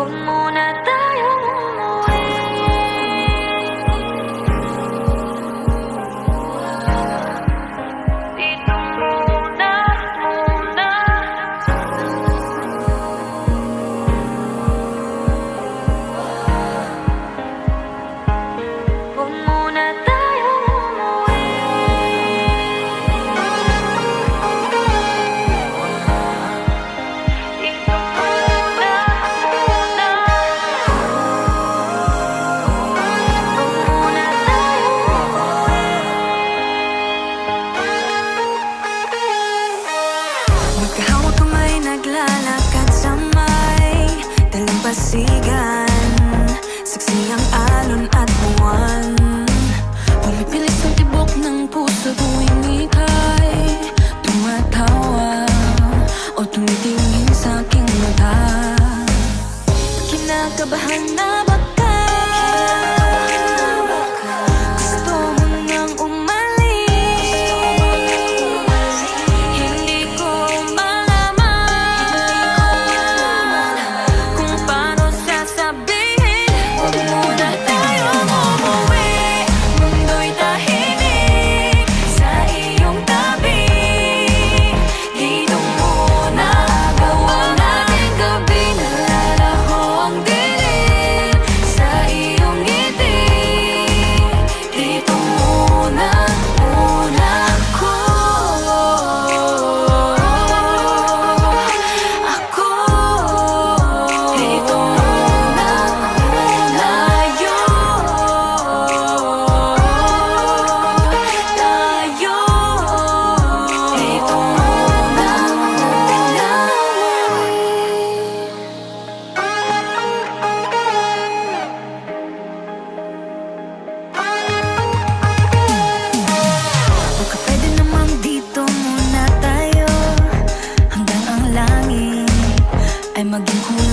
Oh, Mona. sa tuwing ika'y tumatawa O tumitingin sa'king mata Kinakabahan na ba? maging cool